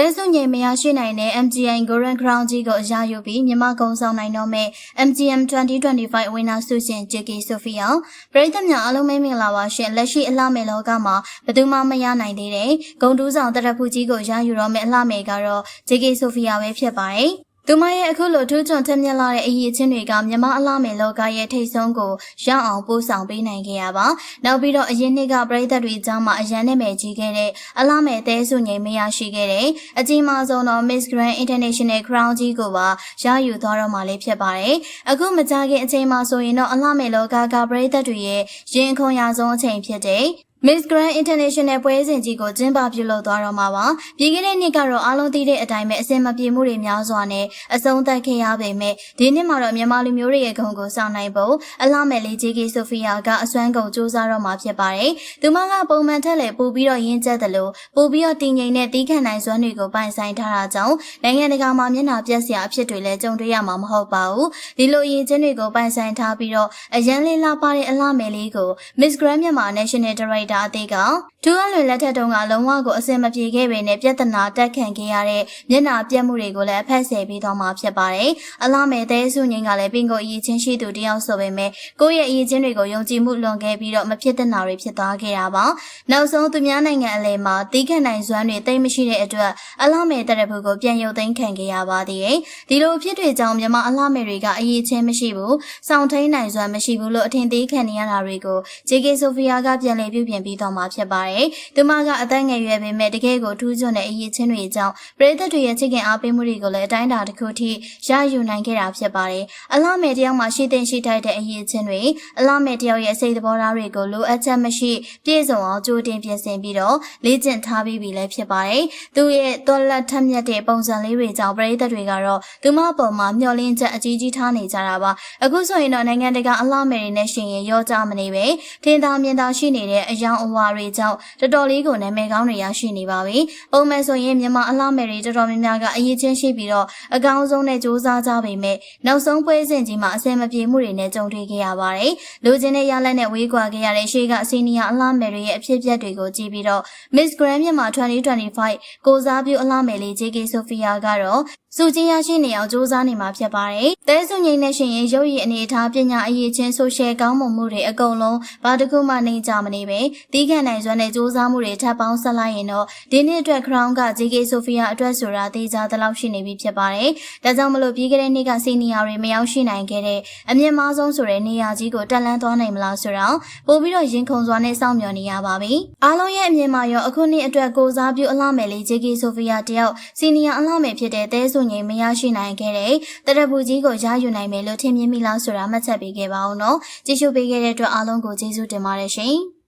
တဲဆုငိမ်မရရှိနိုင်တဲ့ MGN Golden Crown ကြီးကိုအရယူပြီးမြန်မာကုံဆောင်နိုင်တော့မဲ့ MGM 2025 winner ဆုရှင် JK Sophia ပရိသတ်များအားလုံးပဲမင်္ဂလာပါရှင်လက်ရှိအလှမယ်လောကမှာဘယ်သူမှမရနိုင်သေးတဲ့ဂုံတူးဆောင်တရဖူကြီးကိုရယူတော့မဲ့အလှမယ်ကတော့ JK Sophia ပဲဖြစ်ပါတယ် သူမရဲ့အခုလိုထူးချွန်ထက်မြက်လာတဲ့အရေးချင်းတွေကမြမအလားမယ်လောကရဲ့ထိတ်ဆုံးကိုရအောင်ပို့ဆောင်ပေးနိုင်ခဲ့ရပါ။နောက်ပြီးတော့အရင်နှစ်ကပြည်သက်တွေကြားမှာအရန်နဲ့မယ်ကြီးခဲ့တဲ့အလားမယ်တဲဆုငိမ်မရရှိခဲ့တဲ့အကြီးမားဆုံးသော Miss Grand International Crown ကြီးကိုပါရယူသွားတော့မှလည်းဖြစ်ပါတယ်။အခုမကြခင်အချိန်မှာဆိုရင်တော့အလားမယ်လောကကပြည်သက်တွေရဲ့ရင်ခုန်ရဆုံးအချိန်ဖြစ်တဲ့ Miss Grand International ပွဲစဉ်ကြီးကိုကျင်းပပြုလုပ်သွားတော့မှာပါ။ပြည်ခဲ့တဲ့နှစ်ကတော့အားလုံးသိတဲ့အတိုင်းပဲအစင်မပြေမှုတွေများစွာနဲ့အဆုံးသတ်ခဲ့ရပေမဲ့ဒီနှစ်မှာတော့မြန်မာလူမျိုးတွေရဲ့ဂုဏ်ကိုဆောင်နိုင်ဖို့အလှမယ်လေးကြီးကြီးဆိုဖီယာကအစွမ်းကုန်စူးစမ်းတော့မှာဖြစ်ပါတယ်။သူမကပုံမှန်ထက်လည်းပို့ပြီးတော့ရင်းကျက်တယ်လို့ပို့ပြီးတော့တည်ငြိမ်တဲ့တီးခန့်နိုင်စွမ်းတွေကိုပိုင်ဆိုင်ထားတာကြောင့်နိုင်ငံတကာမှာမျက်နှာပြက်စရာအဖြစ်တွေလည်းကြုံတွေ့ရမှာမဟုတ်ပါဘူး။ဒီလိုရင်းချင်းတွေကိုပိုင်ဆိုင်ထားပြီးတော့အရန်လေးလာပါတဲ့အလှမယ်လေးကို Miss Grand မြန်မာ National Director အသေးကထူးအလွင်လက်ထက်တုန်းကလုံးဝကိုအစင်မပြေခဲ့ပေနဲ့ပြဿနာတက်ခံခဲ့ရတဲ့မျက်နှာပြက်မှုတွေကိုလည်းအဖက်ဆယ်ပြီးတော့မှဖြစ်ပါတယ်။အလားမဲ့တဲဆုငိန်ကလည်းပင်ကိုအရေးချင်းရှိသူတယောက်ဆိုပေမဲ့ကိုယ့်ရဲ့အရေးချင်းတွေကိုယုံကြည်မှုလွန်ခဲ့ပြီးတော့မဖြစ်တဲ့နာတွေဖြစ်သွားခဲ့တာပါ။နောက်ဆုံးသူများနိုင်ငံအလဲမှာတီးခန့်နိုင်စွမ်းတွေတိတ်မရှိတဲ့အတွက်အလားမဲ့တရဖူကိုပြန်ရုပ်သိမ်းခံခဲ့ရပါသေးတယ်။ဒီလိုအဖြစ်တွေကြောင့်မြန်မာအလားမဲ့တွေကအရေးချင်းမရှိဘူး။စောင့်ထိန်နိုင်စွမ်းမရှိဘူးလို့အထင်သေးခံနေရတာတွေကို JK Sophia ကပြန်လည်ပြုပြင်ပြီးတော့မှဖြစ်ပါတယ်။သူမကအသက်ငယ်ရွယ်ပေမဲ့တကယ်ကိုထူးချွန်တဲ့အရေးချင်းတွေကြောင့်ပရိသတ်တွေရဲ့ချစ်ခင်အားပေးမှုတွေကိုလည်းအတိုင်းအတာတစ်ခုထိရယူနိုင်ခဲ့တာဖြစ်ပါတယ်။အလားမဲ့တယောက်မှရှိတဲ့ရှိထိုက်တဲ့အရေးချင်းတွေအလားမဲ့တယောက်ရဲ့စိတ်သဘောထားတွေကိုလိုအပ်ချက်မရှိပြည့်စုံအောင်ကြိုတင်ပြင်ဆင်ပြီးတော့လေ့ကျင့်ထားပြီးပြီလည်းဖြစ်ပါတယ်။သူရဲ့တော်လက်ထက်မြက်တဲ့ပုံစံလေးတွေကြောင့်ပရိသတ်တွေကတော့သူမအပေါ်မှာမျှော်လင့်ချက်အကြီးကြီးထားနေကြတာပါ။အခုဆိုရင်တော့နိုင်ငံတကာအလားမဲ့တွေနဲ့ရှင်ရင်ရောကြမနေပဲထင်သာမြင်သာရှိနေတဲ့အယောင်အဝါတွေကြောင့်တော်တော်လေးကိုနာမည်ကောင်းတွေရရှိနေပါပြီ။ပုံမှန်ဆိုရင်မြန်မာအလားမယ်တွေတော်တော်များများကအရေးချင်းရှိပြီးတော့အကောင်းဆုံးနဲ့စူးစမ်းကြပေမဲ့နောက်ဆုံးပွဲစဉ်ကြီးမှာအဆင်မပြေမှုတွေနဲ့ကြုံတွေ့ခဲ့ရပါတယ်။လူချင်းတဲ့ရလက်နဲ့ဝေးကွာခဲ့ရတဲ့ရှေ့ကစီနီယာအလားမယ်တွေရဲ့အဖြစ်အပျက်တွေကိုကြည့်ပြီးတော့ Miss Grand မြန်မာ2025ကိုစားပြုအလားမယ်လေး JK Sophia ကတော့စုချင်းရရှိနေအောင်စူးစမ်းနေမှာဖြစ်ပါတယ်။တဲစုငိမ့်နဲ့ရှင်ရင်ရုပ်ရည်အနေအထားပညာအရေးချင်းဆိုရှယ်ကောင်းမွန်မှုတွေအကုန်လုံးဘာတစ်ခုမှနှိမ်ကြမနေပဲတီးခန့်နိုင်စွမ်းနဲ့စူးစမ်းမှုတွေထပ်ပေါင်းဆက်လိုက်ရင်တော့ဒီနှစ်အတွက် Crown က JK Sophia အတွက်ဆိုတာသိကြသလောက်ရှိနေပြီဖြစ်ပါတယ်။ဒါကြောင့်မလို့ပြီးခဲ့တဲ့နှစ်ကစီနီယာတွေမရောက်ရှိနိုင်ခဲ့တဲ့အမြင့်မားဆုံးဆိုတဲ့နေရာကြီးကိုတက်လန်းသွားနိုင်မလားဆိုတော့ပို့ပြီးတော့ရင်ခုန်စွာနဲ့စောင့်မျှော်နေရပါပြီ။အားလုံးရဲ့အမြင်မှာရောအခုနှစ်အတွက်ကိုစားပြုအလှမယ်လေး JK Sophia တယောက်စီနီယာအလှမယ်ဖြစ်တဲ့တဲဆုငိမ်မရရှိနိုင်ခဲ့တဲ့တရပူကြီးကိုရယူနိုင်မယ်လို့ထင်မြင်မိလားဆိုတာမှတ်ချက်ပေးခဲ့ပါဦးနော်။ကြည့်ရှုပေးခဲ့တဲ့အတွက်အားလုံးကိုကျေးဇူးတင်ပါတယ်ရှင်။